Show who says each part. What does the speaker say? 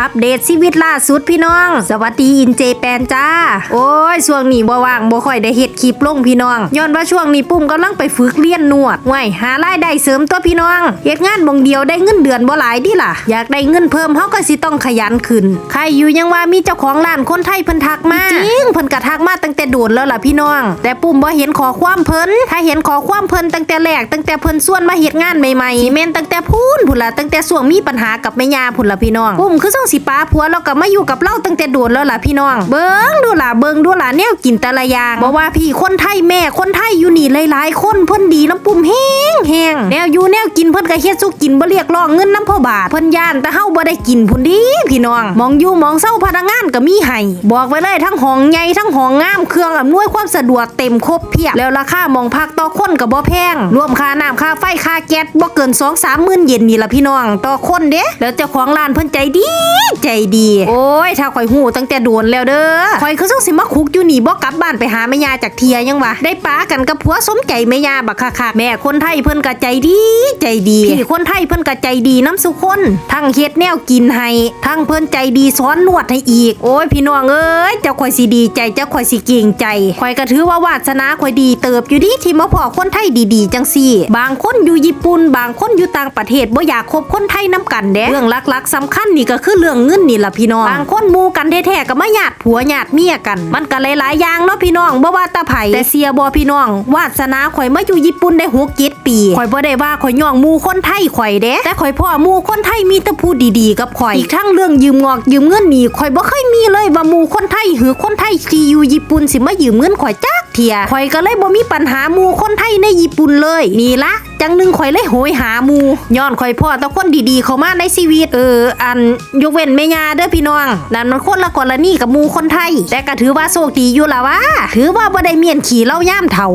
Speaker 1: อัปเดตชีวิตล่าสุดพี่น้อง สวัสดีอินเจแปนจ้า โอ้ยช่วงนี้บ่ว่างบ่ค่อยได้เฮ็ดคลิปลงพี่น้อง ย้อนว่าช่วงนี้ปุ้มกำลังไปฝึกเรียนนวดห่วยหารายได้เสริมตัวพี่น้องเฮ็ดงานบงเดียวได้เงินเดือนบ่หลายดิล่ะ อยากได้เงินเพิ่มเฮาก็สิต้องขยันขึ้น ใครอยู่ยังว่ามีเจ้าของร้านคนไทยเพิ่นทักมาจริงเพิ่นก็ทักมาตั้งแต่โดนแล้วล่ะพี่น้อง แต่ปุ้มบ่เห็นขอความเพิ่นถ้าเห็นขอความเพิ่นตั้งแต่แรกตั้งแต่เพิ่นส่วนมาเฮ็ดงานใหม่ๆสิแม่นตั้งแต่พูนพุ่นล่ะตั้งแต่ช่วงมีปัญหากับแม่ย่าพุ่นล่ะพี่น้องปุ้มคืองสิป้าผัวเราก็มาอยู่กับเราตั้งแต่โดนแล้วล่ะพี่น้อง เบิ้งดูล่ะเบิ้งดูล่ะแนวกินแต่ละอย่างบ่ว่าพี่คนไทยแม่คนไทยอยู่นี่หลายๆคนเพิ่นดีน้ำปุ่มแห้งแห้งแนวอยู่แนว กินเพิ่นก็เฮ็ดสุกินบ่เรียกร้องเงินน้ำพ่อบาทเพิ่นย่านแต่เฮาบ่ได้กินพุ่นดีพี่น้อง มองอยู่มองเศร้าพนักงานก็มีให้บอกไว้เลยทั้งห้องใหญ่ทั้งห้องงามเครื่องอำนวยความสะดวกเต็มครบเพียบแล้วราคามองพักต่อคนก็บ่แพง รวมค่าน้ำค่าไฟค่าแก๊สบ่เกิน2-3หมื่นเยนนี่ล่ะพี่น้อง ต่อคนเด้แล้วเจ้าของร้านเพิ่นใจดี ใจดี โอ้ยถ้าข่อยหูตั้งแต่โดนแล้วเด้อข่อยคือส่งสิมาคุกอยู่นี่บ่กลับบ้านไปหาแม่ยาจากเทียยังวะได้ป้ากันกับผัวสมใจแม่ยาบักคักๆแม่คนไทยเพิ่นก็ใจดีใจดี พี่คนไทยเพิ่นก็ใจดีน้ำสุคนทั้งเฮ็ดแนวกินให้ทั้งเพิ่นใจดีสอนนวดให้อีก โอ้ยพี่น้องเอ้ยเจ้าข่อยสิดีใจเจ้าข่อยสิเก่งใจข่อยก็ถือว่าวาสนาข่อยดีเติบอยู่ดีที่มาพอคนไทยดีๆ จังซี่ บางคนอยู่ญี่ปุ่นบางคนอยู่ต่างประเทศบ่อยากคบคนไทยนํกันเด้เรื่องหลักๆสำคัญนี่ก็คือเรื่องเงินนี่ล่ะพี่น้องบางคนมูกันแท้ๆก็มาหยาดผัวหยาดเมียกัน มันก็หลายๆอย่างเนาะพี่น้องบ่ว่าตาไผแต่เสียบ่พี่น้อง วาสนาข่อยมาอยู่ญี่ปุ่นได้6 7ปีข่อยบ่ได้ว่าข่อยย่องหมู่คนไทยข่อยเด้แต่ข่อยพ่อมูคนไทยมีแต่ผู้ดีๆกับข่อยอีกทั้งเรื่องยืมงอกยืมเงินนี่ข่อยบ่เคยมีเลยว่ามูคนไทยหรือคนไทยที่อยู่ญี่ปุ่นสิมายืมเงินข่อยจักเทียข่อยก็เลยบ่มีปัญหามูคนไทยในญี่ปุ่นเลยนี่ละจังหนึ่งข่อยเลยโหยหามูย้อนข่อยพ่อตะคนดีๆ เข้ามาในชีวิต เออ อันยกเว้นแม่ยาเด้อพี่น้องนั่นมันคนละกรณีกับมูคนไทย แต่ก็ถือว่าโชคดีอยู่ละวะถือว่าบ่ได้เมียนขี่เล่าย่ามเท่า